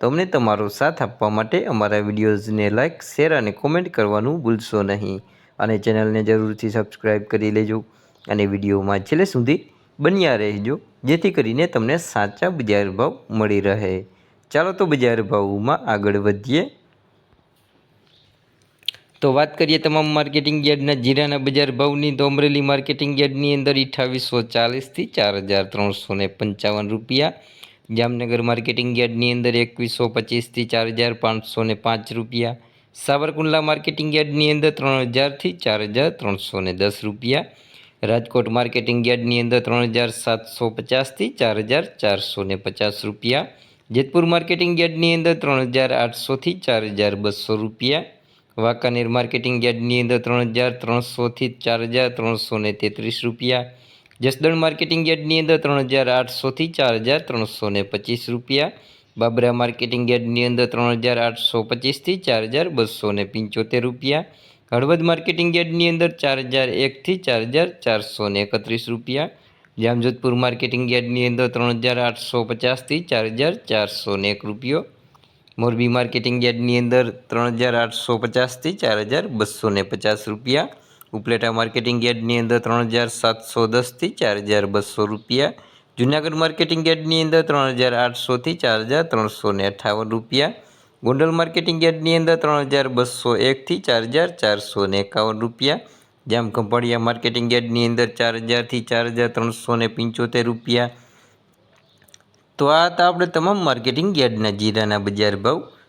તો અમને તમારો સાથ આપવા માટે અમારા વિડીયોઝને લાઇક, શેર અને કોમેન્ટ કરવાનું ભૂલશો નહીં. અને ચેનલને જરૂરથી સબસ્ક્રાઈબ કરી લેજો અને વિડીયોમાં છેલ્લે સુધી બન્યા રહેજો, જેથી કરીને તમને સાચા બજાર ભાવ મળી રહે. ચાલો તો બજાર ભાવમાં આગળ વધીએ. તો વાત કરીએ તમામ માર્કેટિંગ યાર્ડના જીરાના બજાર ભાવની. તો અમરેલી માર્કેટિંગ યાર્ડની અંદર અઠ્ઠાવીસો ચાલીસથી ચાર હજાર ત્રણસો પંચાવન રૂપિયા જામનગર માર્કેટિંગ યાર્ડની અંદર એકવીસો પચીસથી ચાર હજાર પાંચસો ને પાંચ રૂપિયા. સાવરકુંડલા માર્કેટિંગ યાર્ડની અંદર ત્રણ હજારથી ચાર હજાર ત્રણસો ને દસ રૂપિયા. રાજકોટ માર્કેટિંગ યાર્ડની અંદર ત્રણ હજાર સાતસો પચાસથી ચાર હજાર ચારસો ને પચાસ રૂપિયા. જેતપુર માર્કેટિંગ યાર્ડની અંદર ત્રણ હજાર આઠસોથી ચાર હજાર બસો રૂપિયા. વાંકાનેર માર્કેટિંગ યાર્ડની અંદર ત્રણ હજાર ત્રણસોથી ચાર હજાર ત્રણસો ને તેત્રીસ રૂપિયા. જસદણ માર્કેટિંગ યાર્ડની અંદર ત્રણ હજાર આઠસોથી ચાર હજાર ત્રણસો ને પચીસ રૂપિયા, બાબરા માર્કેટિંગ યાર્ડની અંદર ત્રણ હજાર આઠસો પચીસથી ચાર હજાર બસો ને પંચોતેર રૂપિયા, હળવદ માર્કેટિંગ યાર્ડની અંદર ચાર હજાર એકથી ચાર હજાર ચારસો ને એકત્રીસ રૂપિયા, જામજોધપુર માર્કેટિંગ યાર્ડની અંદર ત્રણ હજાર આઠસો પચાસથી ચાર હજાર ચારસો ને એક રૂપિયો, મોરબી માર્કેટિંગ યાર્ડની અંદર ત્રણ હજાર આઠસો પચાસથી ચાર હજાર બસો ને પચાસ રૂપિયા ઉપલેટા માર્કેટિંગ યાર્ડની અંદર ત્રણ હજાર સાતસો દસથી ચાર હજાર બસો રૂપિયા. જુનાગઢ માર્કેટિંગ યાર્ડની અંદર ત્રણ હજાર આઠસોથી ચાર હજાર ત્રણસો ને અઠાવન રૂપિયા. ગોંડલ માર્કેટિંગ યાર્ડની અંદર ત્રણ હજાર બસો એકથી ચાર હજાર ચારસો ને એકાવન રૂપિયા. જામ ખંભાળિયા માર્કેટિંગ યાર્ડની અંદર ચાર હજારથી ચાર હજાર ત્રણસો ને પંચોતેર રૂપિયા. તો આ હતા આપણે તમામ માર્કેટિંગ યાર્ડના જીરાના બજાર ભાવ.